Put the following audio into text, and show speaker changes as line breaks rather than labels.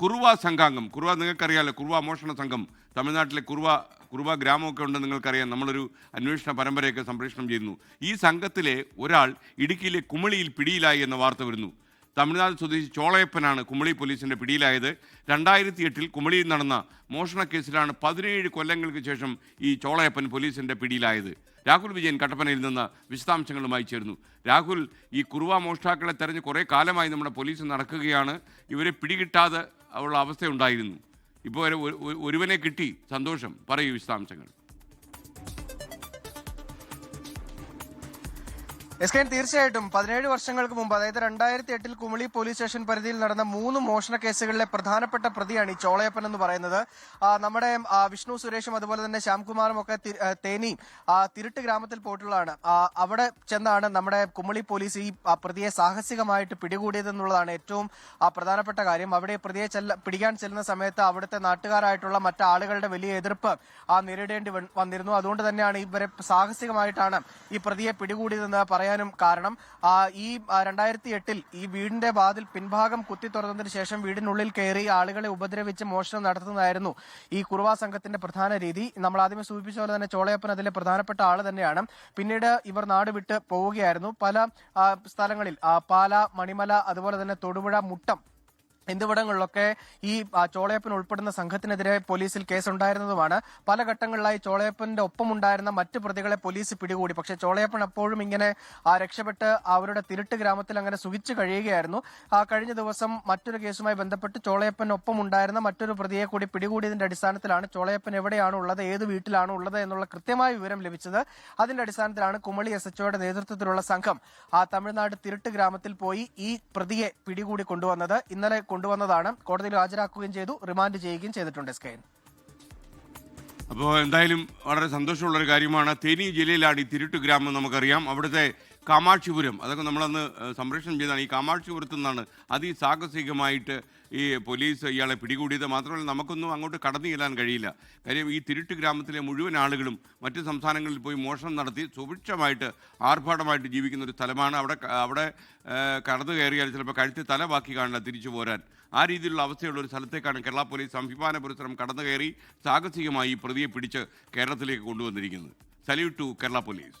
കുറുവ സംഘാംഗം. കുറുവ നിങ്ങൾക്കറിയാമല്ലോ കുറുവ മോഷണ സംഘം. തമിഴ്നാട്ടിലെ കുറുവ കുറുവ ഗ്രാമമൊക്കെ ഉണ്ട് നിങ്ങൾക്കറിയാം. നമ്മളൊരു അന്വേഷണ പരമ്പരയൊക്കെ സംപ്രേഷണം ചെയ്യുന്നു. ഈ സംഘത്തിലെ ഒരാൾ ഇടുക്കിയിലെ കുമളിയിൽ പിടിയിലായി എന്ന വാർത്ത വരുന്നു. തമിഴ്നാട് സ്വദേശി ചോളയപ്പനാണ് കുമളി പോലീസിന്റെ പിടിയിലായത്. രണ്ടായിരത്തി എട്ടിൽ കുമളിയിൽ നടന്ന മോഷണ കേസിലാണ് പതിനേഴ് കൊല്ലങ്ങൾക്ക് ശേഷം ഈ ചോളയപ്പൻ പോലീസിന്റെ പിടിയിലായത്. രാഹുൽ വിജയൻ കട്ടപ്പനയിൽ നിന്ന് വിശദാംശങ്ങളുമായി ചേർന്നു രാഹുൽ ഈ കുറുവ മോഷ്ടാക്കളെ തെരഞ്ഞ് കുറേ കാലമായി നമ്മുടെ പോലീസ് നടക്കുകയാണ്. ഇവരെ പിടികിട്ടാതെ ഉള്ള അവസ്ഥയുണ്ടായിരുന്നു. ഇപ്പോൾ ഒരു- ഒരു- ഒരുവനെ കിട്ടി. സന്തോഷം. പറയൂ വിശദാംശങ്ങൾ.
എസ് കെ തീർച്ചയായിട്ടും. പതിനേഴ് വർഷങ്ങൾക്ക് മുമ്പ് അതായത് രണ്ടായിരത്തി എട്ടിൽ കുമളി പോലീസ് സ്റ്റേഷൻ പരിധിയിൽ നടന്ന മൂന്ന് മോഷണ കേസുകളിലെ പ്രധാനപ്പെട്ട പ്രതിയാണ് ഈ ചോളയപ്പൻ എന്ന് പറയുന്നത്. നമ്മുടെ വിഷ്ണു സുരേഷും അതുപോലെ തന്നെ ശ്യാംകുമാറും ഒക്കെ തേനി തിരുട്ട് ഗ്രാമത്തിൽ പോയിട്ടുള്ളതാണ്. അവിടെ ചെന്നാണ് നമ്മുടെ കുമളി പോലീസ് ഈ പ്രതിയെ സാഹസികമായിട്ട് പിടികൂടിയതെന്നുള്ളതാണ് ഏറ്റവും പ്രധാനപ്പെട്ട കാര്യം. അവിടെ പ്രതിയെ പിടിക്കാൻ ചെല്ലുന്ന സമയത്ത് അവിടുത്തെ നാട്ടുകാരായിട്ടുള്ള മറ്റാളുകളുടെ വലിയ എതിർപ്പ് നേരിടേണ്ടി വന്നിരുന്നു. അതുകൊണ്ട് തന്നെയാണ് ഇവരെ സാഹസികമായിട്ടാണ് ഈ പ്രതിയെ പിടികൂടിയതെന്ന് പറയാനും കാരണം ഈ രണ്ടായിരത്തി എട്ടിൽ ഈ വീടിന്റെ വാതിൽ പിൻഭാഗം കുത്തി തുറന്നതിന് ശേഷം വീടിനുള്ളിൽ കയറി ആളുകളെ ഉപദ്രവിച്ച് മോഷണം നടത്തുന്നതായിരുന്നു ഈ കുറുവാ സംഘത്തിന്റെ പ്രധാന രീതി. നമ്മൾ ആദ്യമേ സൂചിപ്പിച്ച പോലെ തന്നെ ചോളയപ്പൻ അതിലെ പ്രധാനപ്പെട്ട ആൾ തന്നെയാണ്. പിന്നീട് ഇവർ നാട് വിട്ട് പോവുകയായിരുന്നു. പല സ്ഥലങ്ങളിൽ പാല മണിമല അതുപോലെ തന്നെ തൊടുപുഴ മുട്ടം എന്നിവിടങ്ങളിലൊക്കെ ഈ ചോളയപ്പൻ ഉൾപ്പെടുന്ന സംഘത്തിനെതിരെ പോലീസിൽ കേസുണ്ടായിരുന്നതുമാണ്. പല ഘട്ടങ്ങളിലായി ചോളയപ്പന്റെ ഒപ്പമുണ്ടായിരുന്ന മറ്റു പ്രതികളെ പോലീസ് പിടികൂടി. പക്ഷേ ചോളയപ്പൻ അപ്പോഴും ഇങ്ങനെ രക്ഷപ്പെട്ട് അവരുടെ തിരുട്ട് ഗ്രാമത്തിൽ അങ്ങനെ സുഖിച്ചു കഴിയുകയായിരുന്നു. ആ കഴിഞ്ഞ ദിവസം മറ്റൊരു കേസുമായി ബന്ധപ്പെട്ട് ചോളയപ്പൻ ഒപ്പമുണ്ടായിരുന്ന മറ്റൊരു പ്രതിയെ കൂടി പിടികൂടിയതിന്റെ അടിസ്ഥാനത്തിലാണ് ചോളയപ്പൻ എവിടെയാണ് ഉള്ളത് ഏത് വീട്ടിലാണ് ഉള്ളത് എന്നുള്ള കൃത്യമായ വിവരം ലഭിച്ചത്. അതിന്റെ അടിസ്ഥാനത്തിലാണ് കുമളി എസ് എച്ച്ഒയുടെ നേതൃത്വത്തിലുള്ള സംഘം ആ തമിഴ്നാട് തിരുട്ട് ഗ്രാമത്തിൽ പോയി ഈ പ്രതിയെ പിടികൂടി കൊണ്ടുവന്നത്. ഇന്നലെ കൊണ്ടുവന്നതാണ്. കോടതിയിൽ ഹാജരാക്കുകയും ചെയ്തു റിമാൻഡ് ചെയ്യുകയും ചെയ്തിട്ടുണ്ട് കെ
അപ്പോൾ എന്തായാലും വളരെ സന്തോഷമുള്ള ഒരു കാര്യമാണ്. തേനി ജില്ലയിലാണ് ഈ തിരുട്ട് ഗ്രാമം നമുക്കറിയാം. അവിടുത്തെ കാമാക്ഷിപുരം. അതൊക്കെ നമ്മളന്ന് സംരക്ഷണം ചെയ്തതാണ് ഈ കാമാക്ഷിപുരത്തു നിന്നാണ് അതിസാഹസികമായിട്ട് ഈ പോലീസ് ഇയാളെ പിടികൂടിയത്. മാത്രമല്ല നമുക്കൊന്നും അങ്ങോട്ട് കടന്നു ചെല്ലാൻ കഴിയില്ല. കാര്യം ഈ തിരുട്ട് ഗ്രാമത്തിലെ മുഴുവൻ ആളുകളും മറ്റ് സംസ്ഥാനങ്ങളിൽ പോയി മോഷണം നടത്തി സുഭിക്ഷമായിട്ട് ആർഭാടമായിട്ട് ജീവിക്കുന്ന ഒരു സ്ഥലമാണ്. അവിടെ അവിടെ കടന്നു കയറിയാൽ ചിലപ്പോൾ കഴുത്തി തല ബാക്കി കാണില്ല തിരിച്ചു പോരാൻ. ആ രീതിയിലുള്ള അവസ്ഥയുള്ള ഒരു സ്ഥലത്തേക്കാണ് കേരള പോലീസ് സംവിധാന പുരസ്സരം കടന്നു കയറി സാഹസികമായി പ്രതിയെ പിടിച്ച് കേരളത്തിലേക്ക് കൊണ്ടുവന്നിരിക്കുന്നത്. Salute to Kerala police.